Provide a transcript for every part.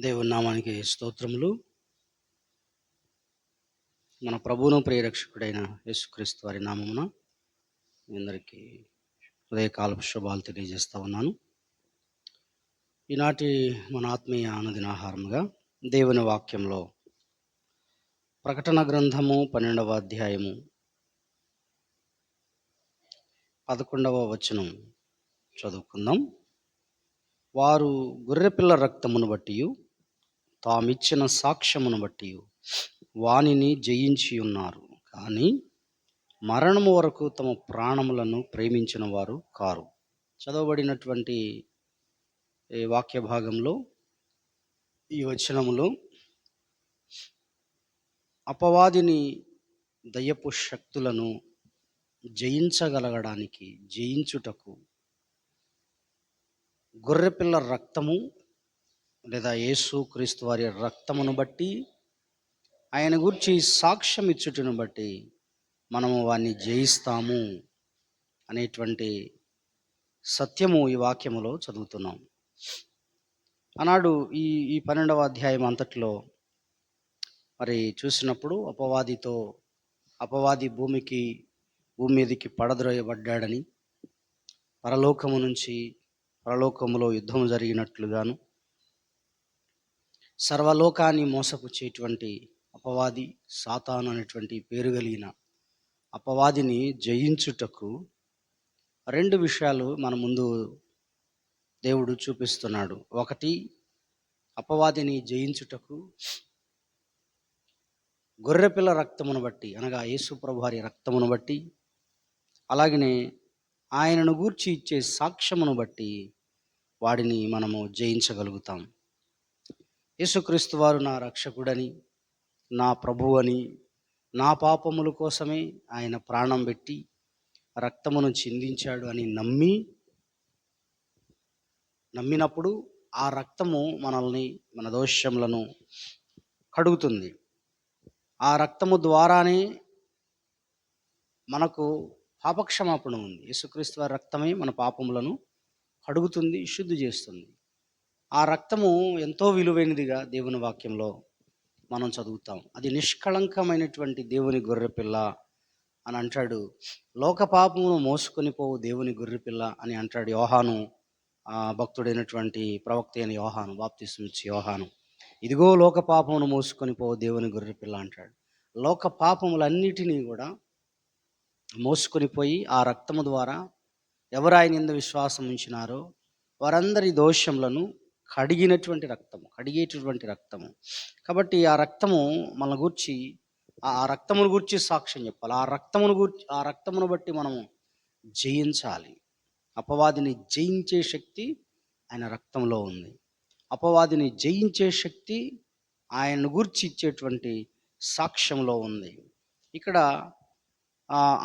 దేవుని నామానికి స్తోత్రములు. మన ప్రభువును ప్రియరక్షకుడైన యేసుక్రీస్తు వారి నామమున మీ అందరికీ ఉదయకాలపు శుభాలు తెలియజేస్తూ ఉన్నాను. ఈనాటి మన ఆత్మీయ అనుదినాహారముగా దేవుని వాక్యంలో ప్రకటన గ్రంథము పన్నెండవ అధ్యాయము పదకొండవ వచనం చదువుకుందాం. వారు గొర్రెపిల్ల రక్తమును బట్టి తామిచ్చిన సాక్ష్యమును బట్టి వానిని జయించి ఉన్నారు కానీ మరణము వరకు తమ ప్రాణములను ప్రేమించిన వారు కారు. చదవబడినటువంటి వాక్య భాగంలో ఈ వచనములో అపవాదిని దయ్యపు శక్తులను జయించగలగడానికి జయించుటకు గొర్రెపిల్ల రక్తము లేదా యేసు క్రీస్తు వారి రక్తమును బట్టి ఆయన గురించి సాక్ష్యం ఇచ్చుటను బట్టి మనము వారిని జయిస్తాము అనేటువంటి సత్యము ఈ వాక్యములో చదువుతున్నాం. ఆనాడు ఈ ఈ పన్నెండవ అధ్యాయం అంతట్లో మరి చూసినప్పుడు అపవాదితో అపవాది భూమికి భూమి మీదకి పడద్రోయబడ్డాడని పరలోకము నుంచి పరలోకములో యుద్ధం జరిగినట్లుగాను సర్వలోకాన్ని మోసపుచ్చేటువంటి అపవాది సాతాను అనేటువంటి పేరు కలిగిన అపవాదిని జయించుటకు రెండు విషయాలు మన ముందు దేవుడు చూపిస్తున్నాడు. ఒకటి అపవాదిని జయించుటకు గొర్రెపిల్ల రక్తమును బట్టి అనగా యేసుప్రభువారి రక్తమును బట్టి అలాగనే ఆయనను గూర్చి ఇచ్చే సాక్ష్యమును బట్టి వాడిని మనము జయించగలుగుతాం. యేసుక్రీస్తు వారు నా రక్షకుడని నా ప్రభువు అని నా పాపముల కోసమే ఆయన ప్రాణం పెట్టి రక్తమును చిందించాడు అని నమ్మి నమ్మినప్పుడు ఆ రక్తము మనల్ని మన దోషములను కడుగుతుంది. ఆ రక్తము ద్వారానే మనకు పాపక్షమాపణ ఉంది. యేసుక్రీస్తు వారి రక్తమే మన పాపములను కడుగుతుంది శుద్ధి చేస్తుంది. ఆ రక్తము ఎంతో విలువైనదిగా దేవుని వాక్యంలో మనం చదువుతాం. అది నిష్కళంకమైనటువంటి దేవుని గొర్రెపిల్ల అని అంటాడు. లోక పాపమును మోసుకొని పోవు దేవుని గొర్రెపిల్ల అని అంటాడు యోహాను. భక్తుడైనటువంటి ప్రవక్త అయిన యోహాను బాప్తిస్మిచ్చి యోహాను. ఇదిగో లోక పాపమును మోసుకొని పోవు దేవుని గొర్రెపిల్ల అంటాడు. లోక పాపములన్నిటినీ కూడా మోసుకొని పోయి ఆ రక్తము ద్వారా ఎవరు ఆయన విశ్వాసం ఉంచినారో వారందరి దోషములను కడిగినటువంటి రక్తము కడిగేటటువంటి రక్తము. కాబట్టి ఆ రక్తము మన గూర్చి ఆ రక్తమును గూర్చి సాక్ష్యం చెప్పాలి. ఆ రక్తమును గూర్చి ఆ రక్తమును బట్టి మనము జయించాలి. అపవాదిని జయించే శక్తి ఆయన రక్తంలో ఉంది. అపవాదిని జయించే శక్తి ఆయన గూర్చి ఇచ్చేటువంటి సాక్ష్యంలో ఉంది. ఇక్కడ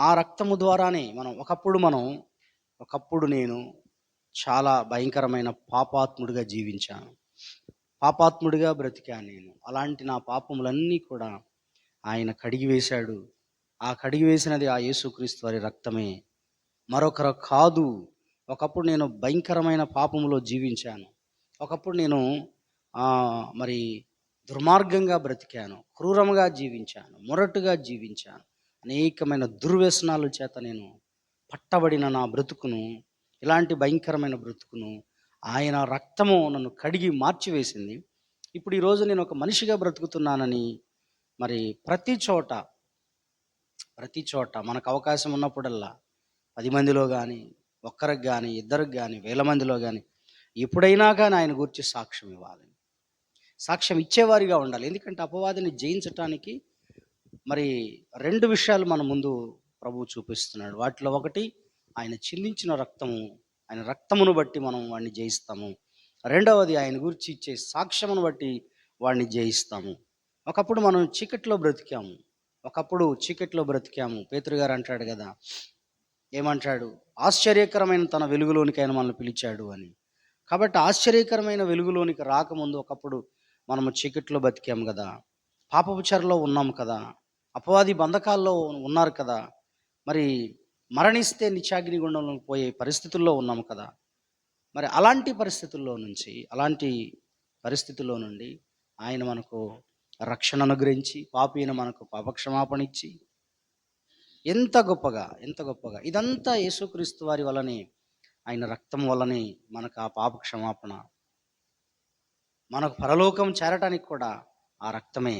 ఆ రక్తము ద్వారానే మనం ఒకప్పుడు మనం ఒకప్పుడు నేను చాలా భయంకరమైన పాపాత్ముడిగా జీవించాను. పాపాత్ముడిగా బ్రతికాను నేను. అలాంటి నా పాపములన్నీ కూడా ఆయన కడిగి వేశాడు. ఆ కడిగి వేసినది ఆ యేసుక్రీస్తు వారి రక్తమే. మరొకరు కాదు. ఒకప్పుడు నేను భయంకరమైన పాపములో జీవించాను. ఒకప్పుడు నేను మరి దుర్మార్గంగా బ్రతికాను. క్రూరంగా జీవించాను. మొరటుగా జీవించాను. అనేకమైన దుర్వ్యసనాల చేత నేను పట్టబడిన నా బ్రతుకును ఇలాంటి భయంకరమైన బ్రతుకును ఆయన రక్తము నన్ను కడిగి మార్చివేసింది. ఇప్పుడు ఈరోజు నేను ఒక మనిషిగా బ్రతుకుతున్నానని మరి ప్రతి చోట ప్రతి చోట మనకు అవకాశం ఉన్నప్పుడల్లా పది మందిలో కానీ ఒక్కరికి కానీ ఇద్దరికి కానీ వేల మందిలో కానీ ఎప్పుడైనా కానీ ఆయన గురించి సాక్ష్యం ఇవ్వాలి. సాక్ష్యం ఇచ్చేవారిగా ఉండాలి. ఎందుకంటే అపవాదిని జయించటానికి మరి రెండు విషయాలు మన ముందు ప్రభు చూపిస్తున్నాడు. వాటిలో ఒకటి ఆయన చెల్లించిన రక్తము ఆయన రక్తమును బట్టి మనం వాడిని జయిస్తాము. రెండవది ఆయన గురించి ఇచ్చే సాక్ష్యమును బట్టి వాడిని జయిస్తాము. ఒకప్పుడు మనం చీకట్లో బ్రతికాము. ఒకప్పుడు చీకట్లో బ్రతికాము. పేతురు గారు అంటాడు కదా ఏమంటాడు? ఆశ్చర్యకరమైన తన వెలుగులోనికి ఆయన మనల్ని పిలిచాడు అని. కాబట్టి ఆశ్చర్యకరమైన వెలుగులోనికి రాకముందు ఒకప్పుడు మనము చీకట్లో బతికాము కదా. పాపపుచరలో ఉన్నాము కదా. అపవాది బంధకాల్లో ఉన్నారు కదా. మరి మరణిస్తే నిత్యాగ్నిగుండంలో పోయే పరిస్థితుల్లో ఉన్నాము కదా. మరి అలాంటి పరిస్థితుల్లో నుంచి అలాంటి పరిస్థితుల్లో నుండి ఆయన మనకు రక్షణ అనుగ్రహించి పాపీన మనకు పాపక్షమాపణ ఇచ్చి ఎంత గొప్పగా ఎంత గొప్పగా ఇదంతా యేసుక్రీస్తు వారి వలనే ఆయన రక్తం వల్లనే మనకు ఆ పాప క్షమాపణ మనకు పరలోకం చేరటానికి కూడా ఆ రక్తమే.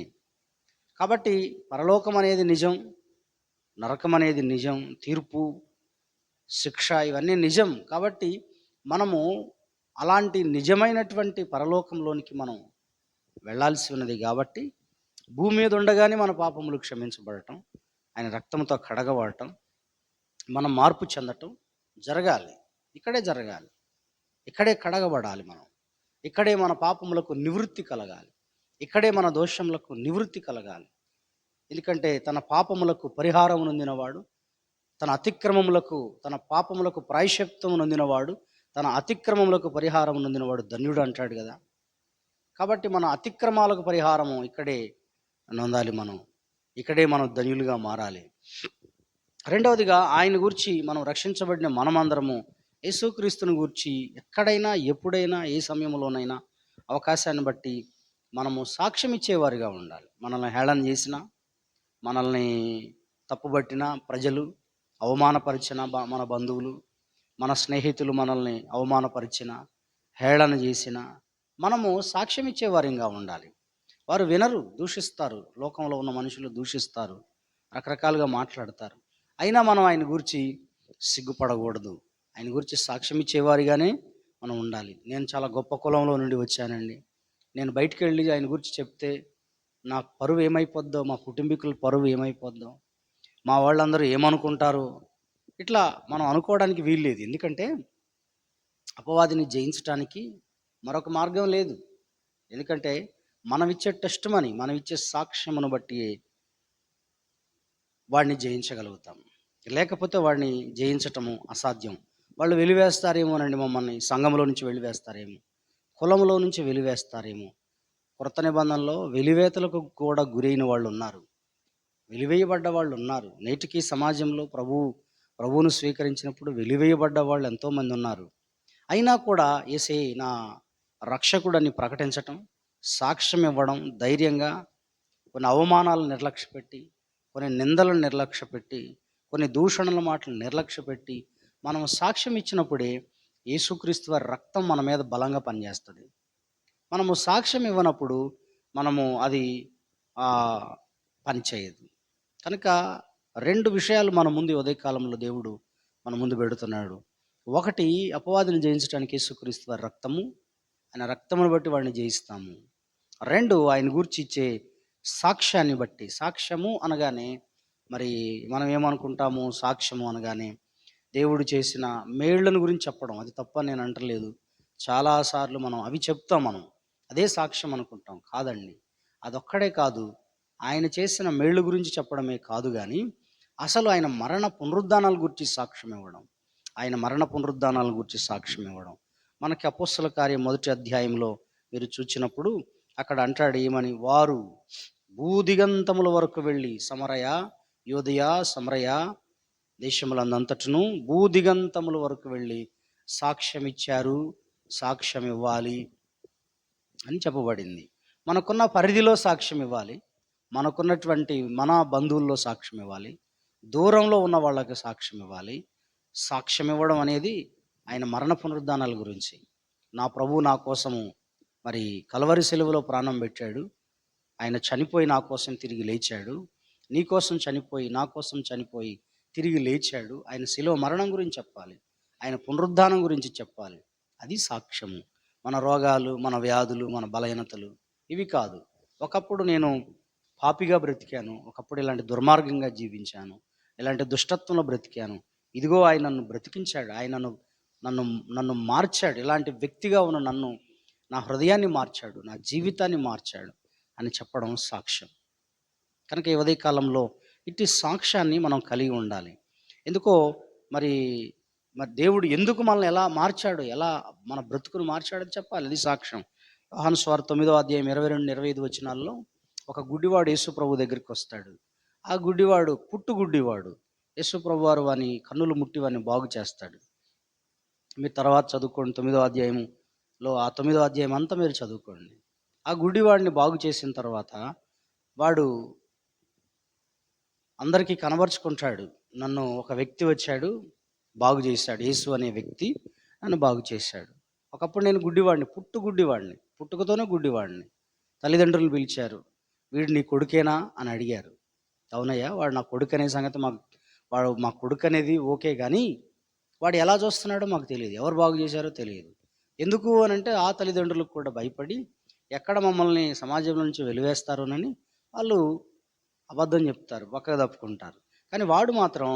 కాబట్టి పరలోకం అనేది నిజం నరకం అనేది నిజం తీర్పు శిక్ష ఇవన్నీ నిజం. కాబట్టి మనము అలాంటి నిజమైనటువంటి పరలోకంలోనికి మనం వెళ్ళాల్సి ఉన్నది కాబట్టి భూమి మీద ఉండగానే మన పాపములు క్షమించబడటం ఆయన రక్తంతో కడగబడటం మనం మార్పు చెందటం జరగాలి. ఇక్కడే జరగాలి. ఇక్కడే కడగబడాలి మనం. ఇక్కడే మన పాపములకు నివృత్తి కలగాలి. ఇక్కడే మన దోషములకు నివృత్తి కలగాలి. ఎందుకంటే తన పాపములకు పరిహారం నొందినవాడు తన అతిక్రమములకు తన పాపములకు ప్రాయశ్చిత్తం నొందినవాడు తన అతిక్రమములకు పరిహారం నొందినవాడు ధన్యుడు అంటాడు కదా. కాబట్టి మన అతిక్రమాలకు పరిహారము ఇక్కడే నొందాలి మనం. ఇక్కడే మనం ధన్యులుగా మారాలి. రెండవదిగా ఆయన గురించి మనం రక్షించబడిన మనమందరము యేసుక్రీస్తుని గురించి ఎక్కడైనా ఎప్పుడైనా ఏ సమయంలోనైనా అవకాశాన్ని బట్టి మనము సాక్ష్యం ఇచ్చేవారిగా ఉండాలి. మనల్ని హేళన చేసినా మనల్ని తప్పుబట్టిన ప్రజలు అవమానపరిచిన మన బంధువులు మన స్నేహితులు మనల్ని అవమానపరిచిన హేళన చేసిన మనము సాక్ష్యం ఇచ్చేవారిగా ఉండాలి. వారు వినరు దూషిస్తారు. లోకంలో ఉన్న మనుషులు దూషిస్తారు. రకరకాలుగా మాట్లాడతారు. అయినా మనం ఆయన గురించి సిగ్గుపడకూడదు. ఆయన గురించి సాక్ష్యం ఇచ్చేవారిగానే మనం ఉండాలి. నేను చాలా గొప్ప కులంలో నుండి వచ్చానండి. నేను బయటికి వెళ్ళి ఆయన గురించి చెప్తే నా పరువు ఏమైపోద్దో మా కుటుంబీకుల పరువు ఏమైపోద్దో మా వాళ్ళందరూ ఏమనుకుంటారు? ఇట్లా మనం అనుకోవడానికి వీల్లేదు ఎందుకంటే అపవాదిని జయించడానికి మరొక మార్గం లేదు. ఎందుకంటే మనం ఇచ్చే టెస్ట్ మని మనం ఇచ్చే సాక్ష్యమును బట్టి వాడిని జయించగలుగుతాం. లేకపోతే వాడిని జయించటము అసాధ్యం. వాళ్ళు వెలివేస్తారేమోనండి మమ్మల్ని సంఘంలో నుంచి వెలివేస్తారేమో కులంలో నుంచి వెలివేస్తారేమో. కృత నిబంధనలో వెలివేతలకు కూడా గురైన వాళ్ళు ఉన్నారు వెలివేయబడ్డ వాళ్ళు ఉన్నారు నేటికి సమాజంలో ప్రభు ప్రభువును స్వీకరించినప్పుడు వెలివేయబడ్డ వాళ్ళు ఎంతోమంది ఉన్నారు. అయినా కూడా ఏసే నా రక్షకుడని ప్రకటించటం సాక్ష్యం ఇవ్వడం ధైర్యంగా కొన్ని అవమానాలను నిర్లక్ష్యపెట్టి కొన్ని నిందలను నిర్లక్ష్యపెట్టి కొన్ని దూషణల మాటలు నిర్లక్ష్యపెట్టి మనం సాక్ష్యం ఇచ్చినప్పుడే యేసుక్రీస్తు వారి రక్తం మన మీద బలంగా పనిచేస్తుంది. మనము సాక్ష్యం ఇవ్వనప్పుడు మనము అది పనిచేయదు. కనుక రెండు విషయాలు మన ముందు ఉదయకాలంలో దేవుడు మన ముందు పెడుతున్నాడు. ఒకటి అపవాదిని జయించడానికి యేసుక్రీస్తు వారి రక్తము ఆయన రక్తమును బట్టి వాడిని జయిస్తాము. రెండు ఆయన గురించి ఇచ్చే సాక్ష్యాన్ని బట్టి సాక్ష్యము అనగానే మరి మనం ఏమనుకుంటాము? సాక్ష్యము అనగానే దేవుడు చేసిన మేళ్ళను గురించి చెప్పడం. అది తప్ప నేను అంటలేదు. చాలాసార్లు మనం అవి చెప్తాం మనం. అదే సాక్ష్యం అనుకుంటాం. కాదండి. అదొక్కడే కాదు. ఆయన చేసిన మేళ్ళు గురించి చెప్పడమే కాదు కానీ అసలు ఆయన మరణ పునరుద్ధానాల గురించి సాక్ష్యం ఇవ్వడం ఆయన మరణ పునరుద్ధానాల గురించి సాక్ష్యం ఇవ్వడం. మనకి అపోస్సుల కార్యం మొదటి అధ్యాయంలో మీరు చూచినప్పుడు అక్కడ అంటాడు ఏమని వారు భూదిగంతముల వరకు వెళ్ళి సమరయ యోధయ సమరయ దేశములందంతటను భూదిగంతముల వరకు వెళ్ళి సాక్ష్యం ఇచ్చారు సాక్ష్యం ఇవ్వాలి అని చెప్పబడింది. మనకున్న పరిధిలో సాక్ష్యం ఇవ్వాలి. మనకున్నటువంటి మన బంధువుల్లో సాక్ష్యం ఇవ్వాలి. దూరంలో ఉన్న వాళ్ళకి సాక్ష్యం ఇవ్వాలి. సాక్ష్యం ఇవ్వడం అనేది ఆయన మరణ పునరుద్ధానాల గురించి. నా ప్రభు నా కోసము మరి కలవరి సెలవులో ప్రాణం పెట్టాడు. ఆయన చనిపోయి నా కోసం తిరిగి లేచాడు. నీ కోసం చనిపోయి నా కోసం చనిపోయి తిరిగి లేచాడు. ఆయన శిలువ మరణం గురించి చెప్పాలి. ఆయన పునరుద్ధానం గురించి చెప్పాలి. అది సాక్ష్యము. మన రోగాలు మన వ్యాధులు మన బలహీనతలు ఇవి కాదు. ఒకప్పుడు నేను పాపిగా బ్రతికాను. ఒకప్పుడు ఇలాంటి దుర్మార్గంగా జీవించాను. ఇలాంటి దుష్టత్వంలో బ్రతికాను. ఇదిగో ఆయన నన్ను బ్రతికించాడు. ఆయన నన్ను నన్ను నన్ను మార్చాడు. ఇలాంటి వ్యక్తిగా ఉన్న నన్ను నా హృదయాన్ని మార్చాడు. నా జీవితాన్ని మార్చాడు అని చెప్పడం సాక్ష్యం. కనుక ఈ ఉదయకాలంలో ఇట్టి సాక్ష్యాన్ని మనం కలిగి ఉండాలి. ఎందుకో మరి మరి దేవుడు ఎందుకు మనల్ని ఎలా మార్చాడు ఎలా మన బ్రతుకును మార్చాడని చెప్పాలి. అది సాక్ష్యం. వాహన స్వార్ తొమ్మిదో అధ్యాయం ఇరవై రెండు ఇరవై ఐదు వచనాల్లో ఒక గుడ్డివాడు యేసుప్రభు దగ్గరికి వస్తాడు. ఆ గుడ్డివాడు పుట్టు గుడ్డివాడు యేసుప్రభు వారు వాని కన్నులు ముట్టి వాని బాగు చేస్తాడు. మీరు తర్వాత చదువుకోండి తొమ్మిదో అధ్యాయంలో ఆ తొమ్మిదో అధ్యాయం అంతా మీరు చదువుకోండి. ఆ గుడ్డివాడిని బాగు చేసిన తర్వాత వాడు అందరికీ కనబరుచుకుంటాడు. నన్ను ఒక వ్యక్తి వచ్చాడు. బాగు చేశాడు. యేసు అనే వ్యక్తి నన్ను బాగు చేశాడు. ఒకప్పుడు నేను గుడ్డివాడిని పుట్టు గుడ్డివాడిని పుట్టుకతోనే గుడ్డివాడిని. తల్లిదండ్రులు పిలిచారు. వీడు నీ కొడుకేనా అని అడిగారు. అవునయ్యా వాడు నా కొడుకు అనే సంగతి మాకు వాడు మా కొడుకు అనేది ఓకే కానీ వాడు ఎలా చూస్తున్నాడో మాకు తెలియదు. ఎవరు బాగు చేశారో తెలియదు. ఎందుకు అని అంటే ఆ తల్లిదండ్రులకు కూడా భయపడి ఎక్కడ మమ్మల్ని సమాజం నుంచి వెలివేస్తారోనని వాళ్ళు అబద్ధం చెప్తారు పక్కకు తప్పుకుంటారు. కానీ వాడు మాత్రం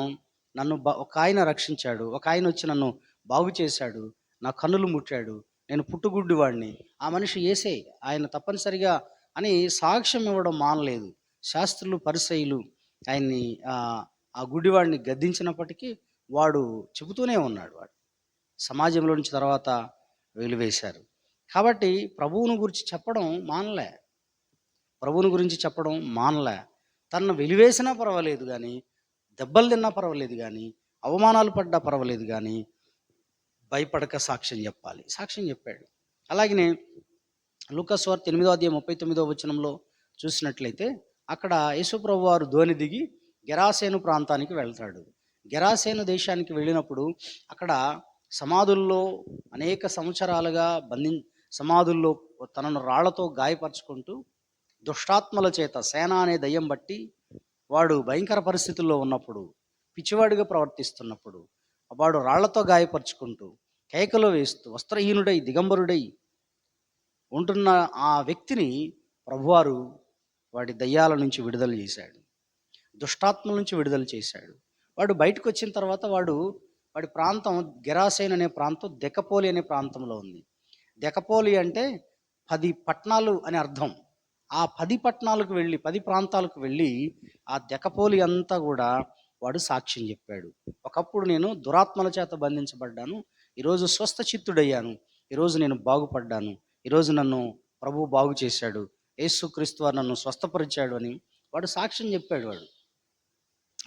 నన్ను బ- ఒక ఆయన రక్షించాడు. ఒక ఆయన వచ్చి నన్ను బాగు చేశాడు. నా కన్నులు ముట్టాడు. నేను పుట్టుగుడ్డి వాడిని ఆ మనిషి ఏసే ఆయన తప్పనిసరిగా అని సాక్ష్యం ఇవ్వడం మానలేదు. శాస్త్రులు పరిసయులు ఆయన్ని ఆ, గుడ్డివాడిని గద్దించినప్పటికీ వాడు చెబుతూనే ఉన్నాడు వాడు. సమాజంలో నుంచి తర్వాత వెలివేశారు. కాబట్టి ప్రభువుని గురించి చెప్పడం మానలే. ప్రభువుని గురించి చెప్పడం మానలే. తనను వెలివేసినా పర్వాలేదు కానీ దెబ్బలు తిన్నా పర్వాలేదు కానీ అవమానాలు పడ్డా పర్వాలేదు కానీ భయపడక సాక్ష్యం చెప్పాలి. సాక్ష్యం చెప్పాడు. అలాగనే లూకాస్ వార్త ఎనిమిదో అధ్యాయం ముప్పై తొమ్మిదో వచనంలో చూసినట్లయితే అక్కడ యేసుప్రభు వారు ధోని దిగి గెరాసేను ప్రాంతానికి వెళ్తాడు. గెరాసేను దేశానికి వెళ్ళినప్పుడు అక్కడ సమాధుల్లో అనేక సంవత్సరాలుగా బంధి సమాధుల్లో తనను రాళ్ళతో గాయపరుచుకుంటూ దుష్టాత్మల చేత సేన అనే దయ్యం బట్టి వాడు భయంకర పరిస్థితుల్లో ఉన్నప్పుడు పిచ్చివాడిగా ప్రవర్తిస్తున్నప్పుడు వాడు రాళ్ళతో గాయపరుచుకుంటూ కేకలు వేస్తూ వస్త్రహీనుడై దిగంబరుడై ఉంటున్న ఆ వ్యక్తిని ప్రభువారు వాడి దయ్యాల నుంచి విడుదల చేశాడు. దుష్టాత్మల నుంచి విడుదల చేశాడు. వాడు బయటకు వచ్చిన తర్వాత వాడు వాడి ప్రాంతం గెరాసైన్ అనే ప్రాంతం దెకపోలి అనే ప్రాంతంలో ఉంది. దెకపోలి అంటే పది పట్టణాలు అని అర్థం. ఆ పది పట్టణాలకు వెళ్ళి పది ప్రాంతాలకు వెళ్ళి ఆ దెకపోలి అంతా కూడా వాడు సాక్ష్యం చెప్పాడు. ఒకప్పుడు నేను దురాత్మల చేత బంధించబడ్డాను ఈరోజు స్వస్థ చిత్తుడయ్యాను ఈరోజు నేను బాగుపడ్డాను ఈరోజు నన్ను ప్రభు బాగు చేశాడు యేసుక్రీస్తు వారు నన్ను స్వస్థపరిచాడు అని వాడు సాక్ష్యం చెప్పాడు వాడు.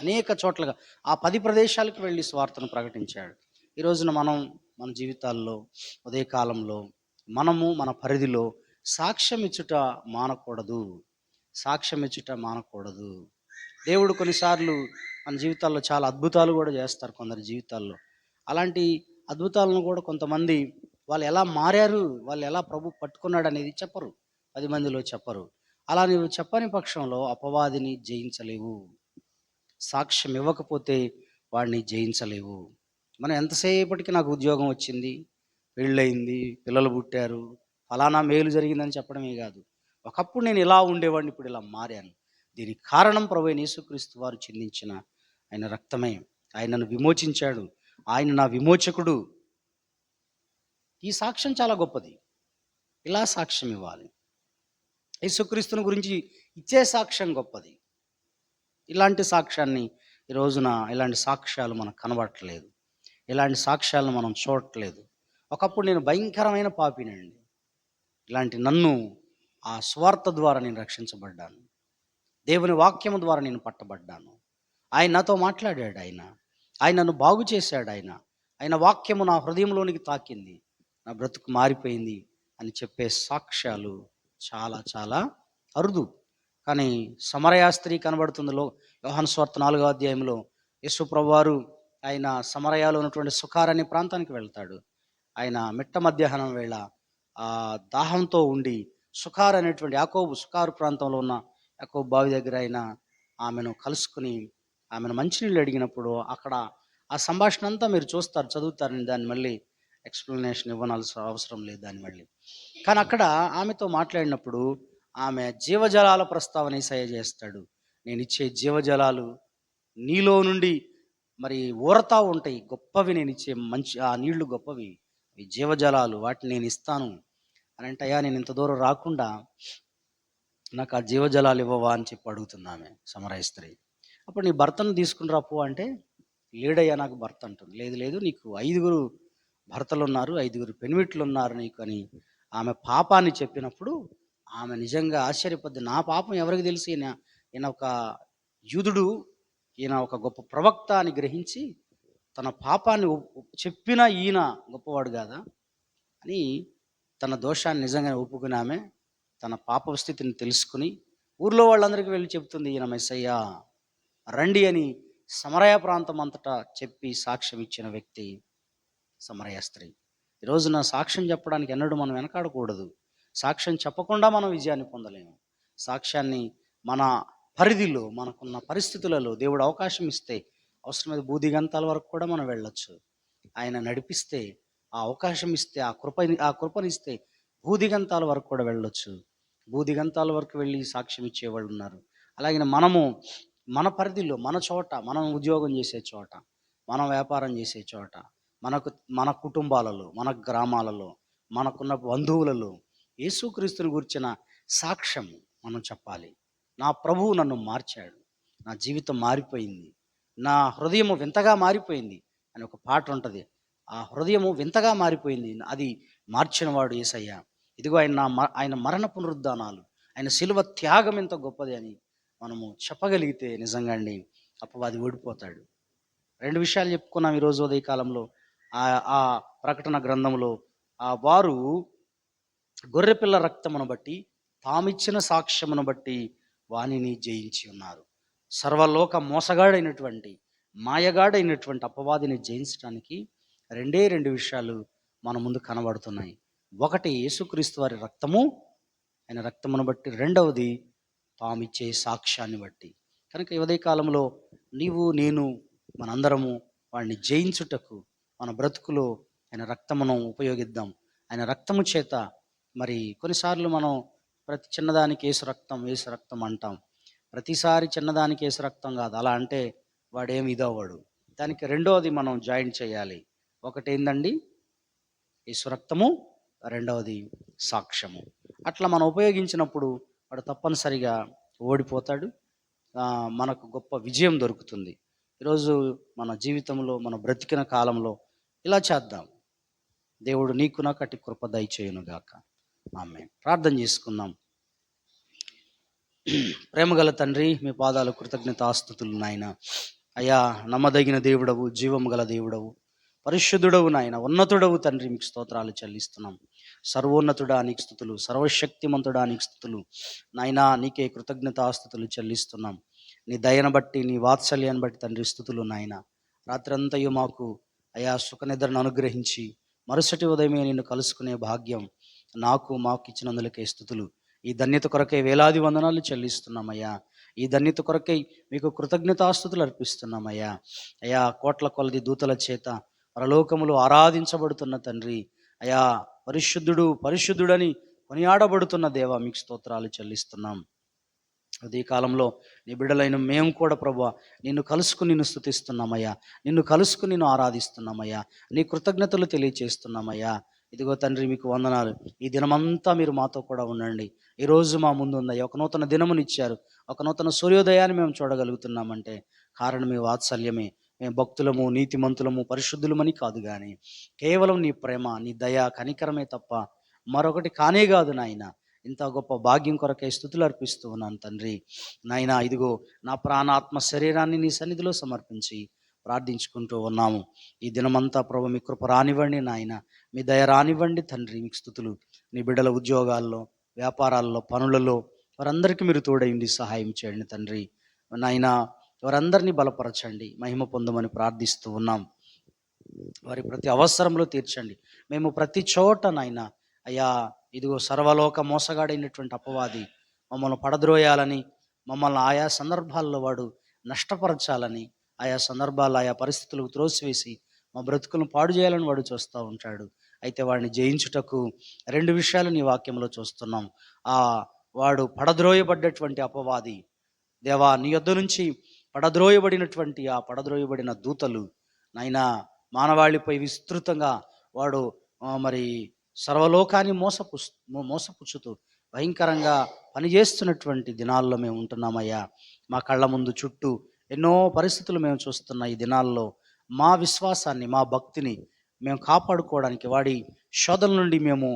అనేక చోట్లగా ఆ పది ప్రదేశాలకు వెళ్ళి స్వార్థను ప్రకటించాడు. ఈరోజున మనం మన జీవితాల్లో ఉదయకాలంలో మనము మన పరిధిలో సాక్ష్యం ఇచ్చుట మానకూడదు. సాక్ష్యం ఇచ్చుట మానకూడదు. దేవుడు కొన్నిసార్లు మన జీవితాల్లో చాలా అద్భుతాలు కూడా చేస్తారు కొందరి జీవితాల్లో. అలాంటి అద్భుతాలను కూడా కొంతమంది వాళ్ళు ఎలా మారారు వాళ్ళు ఎలా ప్రభు పట్టుకున్నాడు అనేది చెప్పరు. పది మందిలో చెప్పరు. అలా నువ్వు చెప్పని పక్షంలో అపవాదిని జయించలేవు. సాక్ష్యం ఇవ్వకపోతే వాడిని జయించలేవు. మనం ఎంతసేపటికి నాకు ఉద్యోగం వచ్చింది పెళ్ళయింది పిల్లలు పుట్టారు ఫలానా మేలు జరిగిందని చెప్పడమే కాదు. ఒకప్పుడు నేను ఇలా ఉండేవాడిని ఇప్పుడు ఇలా మారాను. దీనికి కారణం ప్రభు యేసుక్రీస్తు వారు చిందించిన ఆయన రక్తమే. ఆయనను విమోచించాడు. ఆయన నా విమోచకుడు. ఈ సాక్ష్యం చాలా గొప్పది. ఇలా సాక్ష్యం ఇవ్వాలి. యేసుక్రీస్తుని గురించి ఇచ్చే సాక్ష్యం గొప్పది. ఇలాంటి సాక్ష్యాన్ని ఈ రోజున ఇలాంటి సాక్ష్యాలు మనకు కనబడట్లేదు. ఇలాంటి సాక్ష్యాలను మనం చూడట్లేదు. ఒకప్పుడు నేను భయంకరమైన పాపినండి. ఇలాంటి నన్ను ఆ స్వార్థ ద్వారా నేను రక్షించబడ్డాను. దేవుని వాక్యము ద్వారా నేను పట్టబడ్డాను. ఆయన నాతో మాట్లాడాడు ఆయన. ఆయన నన్ను బాగు చేశాడు ఆయన. ఆయన వాక్యము నా హృదయంలోనికి తాకింది. నా బ్రతుకు మారిపోయింది అని చెప్పే సాక్ష్యాలు చాలా చాలా అరుదు. కానీ సమరయా స్త్రీ కనబడుతుంది లో స్వార్థ నాలుగో అధ్యాయంలో. యశు ప్రభువారు ఆయన సమరయాలో ఉన్నటువంటి సుఖార్ అనే ప్రాంతానికి వెళ్తాడు. ఆయన మిట్ట మధ్యాహ్నం వేళ దాహంతో ఉండి సుఖార్ అనేటువంటి యాకోబు సుఖారు ప్రాంతంలో ఉన్న యాకోబు బావి దగ్గర ఆయన ఆమెను కలుసుకుని ఆమెను మంచినీళ్ళు అడిగినప్పుడు అక్కడ ఆ సంభాషణ అంతా మీరు చూస్తారు చదువుతారని దాన్ని మళ్ళీ ఎక్స్ప్లెనేషన్ ఇవ్వనాల్సిన అవసరం లేదు దాన్ని మళ్ళీ. కానీ అక్కడ ఆమెతో మాట్లాడినప్పుడు ఆమె జీవజలాల ప్రస్తావన ఈసయ చేస్తాడు. నేను ఇచ్చే జీవజలాలు నీలో నుండి మరి ఊరతా ఉంటాయి. గొప్పవి నేను ఇచ్చే మంచి ఆ నీళ్ళు గొప్పవి. ఈ జీవజలాలు వాటిని నేను ఇస్తాను. అని అంటే అయ్యా నేను ఇంత దూరం రాకుండా నాకు ఆ జీవజలాలు ఇవ్వవా? అని చెప్పి అడుగుతుంది ఆమె సమరయ స్త్రీ. అప్పుడు నీ భర్తను తీసుకుని రాపు అంటే లేడయ్యా నాకు భర్త అంటుంది. లేదు లేదు నీకు ఐదుగురు భర్తలు ఉన్నారు ఐదుగురు పెనిమిట్లు ఉన్నారు నీకు అని ఆమె పాపాన్ని చెప్పినప్పుడు ఆమె నిజంగా ఆశ్చర్యపద్ది. నా పాపం ఎవరికి తెలిసి? ఈయన ఈయన ఒక యూదుడు ఈయన ఒక గొప్ప ప్రవక్త అని గ్రహించి తన పాపాన్ని చెప్పిన ఈయన గొప్పవాడు కాదా? అని తన దోషాన్ని నిజంగానే ఒప్పుకుని ఆమె తన పాప స్థితిని తెలుసుకుని ఊర్లో వాళ్ళందరికీ వెళ్ళి చెబుతుంది ఈయన మెస్సయ్య రండి అని సమరయ ప్రాంతం అంతటా చెప్పి సాక్ష్యం ఇచ్చిన వ్యక్తి సమరయ స్త్రీ. ఈ రోజున సాక్ష్యం చెప్పడానికి ఎన్నడూ మనం వెనకాడకూడదు. సాక్ష్యం చెప్పకుండా మనం విజయాన్ని పొందలేము. సాక్ష్యాన్ని మన పరిధిలో మనకున్న పరిస్థితులలో దేవుడు అవకాశం ఇస్తే అవసరమైన బూదిగంతాల వరకు కూడా మనం వెళ్ళొచ్చు. ఆయన నడిపిస్తే ఆ అవకాశం ఇస్తే ఆ కృప ఆ కృపనిస్తే భూదిగంతాల వరకు కూడా వెళ్ళొచ్చు. భూదిగంతాల వరకు వెళ్ళి సాక్ష్యం ఇచ్చేవాళ్ళు ఉన్నారు. అలాగే మనము మన పరిధిలో మన చోట మనం ఉద్యోగం చేసే చోట మనం వ్యాపారం చేసే చోట మనకు మన కుటుంబాలలో మన గ్రామాలలో మనకున్న బంధువులలో యేసుక్రీస్తుని గురించిన సాక్ష్యం మనం చెప్పాలి. నా ప్రభువు నన్ను మార్చాడు. నా జీవితం మారిపోయింది. నా హృదయం వింతగా మారిపోయింది అని ఒక పాట ఉంటుంది. ఆ హృదయము వింతగా మారిపోయింది. అది మార్చినవాడు ఏసయ్య. ఇదిగో ఆయన నా మ- ఆయన మరణ పునరుద్ధానాలు ఆయన శిలువ త్యాగం ఎంత గొప్పది అని మనము చెప్పగలిగితే నిజంగా అండి అపవాది ఓడిపోతాడు. రెండు విషయాలు చెప్పుకున్నాం ఈరోజు ఉదయకాలంలో. ఆ ఆ ప్రకటన గ్రంథంలో ఆ వారు గొర్రెపిల్ల రక్తమును బట్టి తామిచ్చిన సాక్ష్యమును బట్టి వానిని జయించి ఉన్నారు. సర్వలోక మోసగాడైనటువంటి మాయగాడైనటువంటి అపవాదిని జయించడానికి రెండే రెండు విషయాలు మన ముందు కనబడుతున్నాయి. ఒకటి యేసుక్రీస్తు వారి రక్తము. ఆయన రక్తమును బట్టి రెండవది తామిచ్చే సాక్ష్యాన్ని బట్టి. కనుక ఈ ఉదయ కాలంలో నీవు నేను మనందరము వాడిని జయించుటకు మన బ్రతుకులో ఆయన రక్తమును ఉపయోగిద్దాం. ఆయన రక్తము చేత మరి కొన్నిసార్లు మనం ప్రతి చిన్నదానికి ఏసు రక్తం ఏసు రక్తం అంటాం. ప్రతిసారి చిన్నదానికి ఏసు రక్తం కాదు. అలా అంటే వాడేమి ఇదవ్వడు. దానికి రెండవది మనం జాయిన్ చేయాలి. ఒకటి ఏందండి యేసు రక్తము రెండవది సాక్ష్యము. అట్లా మనం ఉపయోగించినప్పుడు వాడు తప్పనిసరిగా ఓడిపోతాడు. మనకు గొప్ప విజయం దొరుకుతుంది. ఈరోజు మన జీవితంలో మన బ్రతికిన కాలంలో ఇలా చేద్దాం. దేవుడు నీకు నాకు అటు కృప దయచేయునుగాక ఆమె ప్రార్థన చేసుకుందాం. ప్రేమగల తండ్రి మీ పాదాలు కృతజ్ఞత ఆస్తుతులు నాయన. అయ్యా నమ్మదగిన దేవుడవు జీవము గల దేవుడవు. పరిశుద్ధుడవు నాయన ఉన్నతుడవు తండ్రి మీకు స్తోత్రాలు చెల్లిస్తున్నాం. సర్వోన్నతుడా నీకు స్థుతులు. సర్వశక్తిమంతుడా నీకు స్థుతులు. నాయనా నీకే కృతజ్ఞతాస్థుతులు చెల్లిస్తున్నాం. నీ దయను బట్టి నీ వాత్సల్యాన్ని బట్టి తండ్రి స్థుతులు నాయన. రాత్రంతయు మాకు అయా సుఖనిద్రను అనుగ్రహించి మరుసటి ఉదయమే నిన్ను కలుసుకునే భాగ్యం నాకు మాకు ఇచ్చినందులకే స్థుతులు. ఈ ధన్యత కొరకే వేలాది వందనాలు చెల్లిస్తున్నామయ్యా ఈ ధన్యత కొరకై మీకు కృతజ్ఞతాస్థుతులు అర్పిస్తున్నామయ్యా అయా కోట్ల కొలది దూతల చేత పరలోకములు ఆరాధించబడుతున్న తండ్రి. అయా పరిశుద్ధుడు పరిశుద్ధుడని కొనియాడబడుతున్న దేవ మీకు స్తోత్రాలు చెల్లిస్తున్నాం. అదే కాలంలో నీ బిడ్డలైన మేము కూడా ప్రభు నిన్ను కలుసుకుని నిన్ను స్థుతిస్తున్నామయ్యా నిన్ను కలుసుకుని నిన్ను ఆరాధిస్తున్నామయ్యా నీ కృతజ్ఞతలు తెలియచేస్తున్నామయ్యా ఇదిగో తండ్రి మీకు వందనాలు. ఈ దినమంతా మీరు మాతో కూడా ఉండండి. ఈరోజు మా ముందు ఉందయ్యా ఒక నూతన దినమునిచ్చారు. ఒక నూతన సూర్యోదయాన్ని మేము చూడగలుగుతున్నామంటే కారణం మీ వాత్సల్యమే. మేము భక్తులము నీతిమంతులము పరిశుద్ధులమని కాదు కానీ కేవలం నీ ప్రేమ నీ దయ కనికరమే తప్ప మరొకటి కానే కాదు నాయన. ఇంత గొప్ప భాగ్యం కొరకే స్థుతులు అర్పిస్తూ ఉన్నాను తండ్రి. నాయన ఇదిగో నా ప్రాణాత్మ శరీరాన్ని నీ సన్నిధిలో సమర్పించి ప్రార్థించుకుంటూ ఉన్నాము. ఈ దినమంతా ప్రభు మీ కృప రానివ్వండి నాయన. మీ దయ రానివ్వండి తండ్రి. మీకు స్థుతులు. నీ బిడ్డల ఉద్యోగాల్లో వ్యాపారాల్లో పనులలో వారందరికీ మీరు తోడైంది సహాయం చేయండి తండ్రి. నాయన వారందరినీ బలపరచండి మహిమ పొందమని ప్రార్థిస్తూ ఉన్నాం. వారి ప్రతి అవసరంలో తీర్చండి. మేము ప్రతి చోట నాయన అయ్యా ఇదిగో సర్వలోక మోసగాడైనటువంటి అపవాది మమ్మల్ని పడద్రోయాలని మమ్మల్ని ఆయా సందర్భాల్లో వాడు నష్టపరచాలని ఆయా సందర్భాల్లో ఆయా పరిస్థితులకు త్రోసివేసి మా బ్రతుకులను పాడు చేయాలని వాడు చూస్తూ ఉంటాడు. అయితే వాడిని జయించుటకు రెండు విషయాలు నీ వాక్యంలో చూస్తున్నాం. ఆ వాడు పడద్రోయబడ్డటువంటి అపవాది దేవా నీ యొద్ద నుంచి పడద్రోయబడినటువంటి ఆ పడద్రోయబడిన దూతలు నైనా మానవాళిపై విస్తృతంగా వాడు మరి సర్వలోకాన్ని మోసపు మోసపుచ్చుతూ భయంకరంగా పనిచేస్తున్నటువంటి దినాల్లో మేము ఉంటున్నామయ్యా. మా కళ్ళ ముందు చుట్టూ ఎన్నో పరిస్థితులు మేము చూస్తున్న ఈ దినాల్లో మా విశ్వాసాన్ని మా భక్తిని మేము కాపాడుకోవడానికి వాడి శోధల నుండి మేము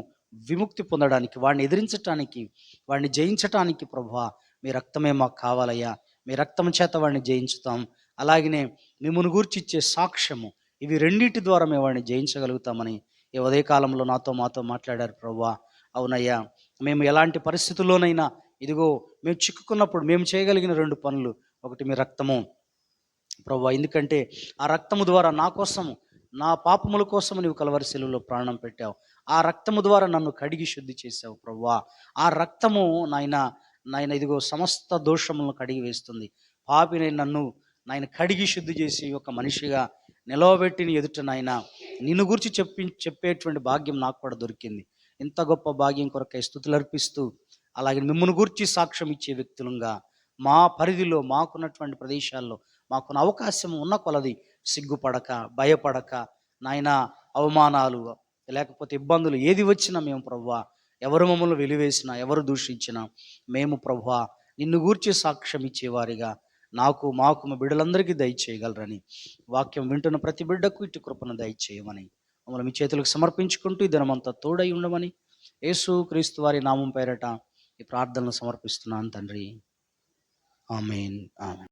విముక్తి పొందడానికి వాడిని ఎదిరించటానికి వాడిని జయించటానికి ప్రభా మీ రక్తమే మాకు కావాలయ్యా. మీ రక్తం చేత వాడిని జయించుతాం. అలాగనే మిమ్మల్ని గూర్చి ఇచ్చే సాక్ష్యము ఇవి రెండింటి ద్వారా మేము వాడిని జయించగలుగుతామని ఈ ఉదయ కాలంలో నాతో మాతో మాట్లాడారు ప్రవ్వా. అవునయ్యా మేము ఎలాంటి పరిస్థితుల్లోనైనా ఇదిగో మేము చిక్కుకున్నప్పుడు మేము చేయగలిగిన రెండు పనులు. ఒకటి మీ రక్తము. ప్రవ్వా ఎందుకంటే ఆ రక్తము ద్వారా నా కోసము నా పాపముల కోసం నీవు కలవరి శిలువలో ప్రాణం పెట్టావు. ఆ రక్తము ద్వారా నన్ను కడిగి శుద్ధి చేసావు ప్రవ్వా. ఆ రక్తము నాయన నాయన ఇదిగో సమస్త దోషములను కడిగి వేస్తుంది. పాపిని నన్ను నాయన కడిగి శుద్ధి చేసి ఒక మనిషిగా నిలవబెట్టి నీ ఎదుట నాయన నిన్ను గురించి చెప్పి చెప్పేటువంటి భాగ్యం నాకు కూడా దొరికింది. ఇంత గొప్ప భాగ్యం కొరకై స్థుతులు అర్పిస్తూ అలాగే మిమ్మల్ని గురించి సాక్ష్యం ఇచ్చే వ్యక్తులుగా మా పరిధిలో మాకున్నటువంటి ప్రదేశాల్లో మాకున్న అవకాశం ఉన్న కొలది సిగ్గుపడక భయపడక నాయన అవమానాలు లేకపోతే ఇబ్బందులు ఏది వచ్చినా మేము ప్రవ్వా ఎవరు మమ్మల్ని వెలివేసినా ఎవరు దూషించినా మేము ప్రభు నిన్ను గూర్చి సాక్ష్యం ఇచ్చేవారిగా. నాకు మాకు మా బిడ్డలందరికీ దయచేయగలరని వాక్యం వింటున్న ప్రతి బిడ్డకు ఇటు కృపను దయచేయమని. మమ్మల్ని మీ చేతులకు సమర్పించుకుంటూ ఈ దినమంతా తోడై ఉండమని యేసు క్రీస్తు వారి నామం పేరట ఈ ప్రార్థనలు సమర్పిస్తున్నాను తండ్రి. ఆమెన్. ఆమెన్.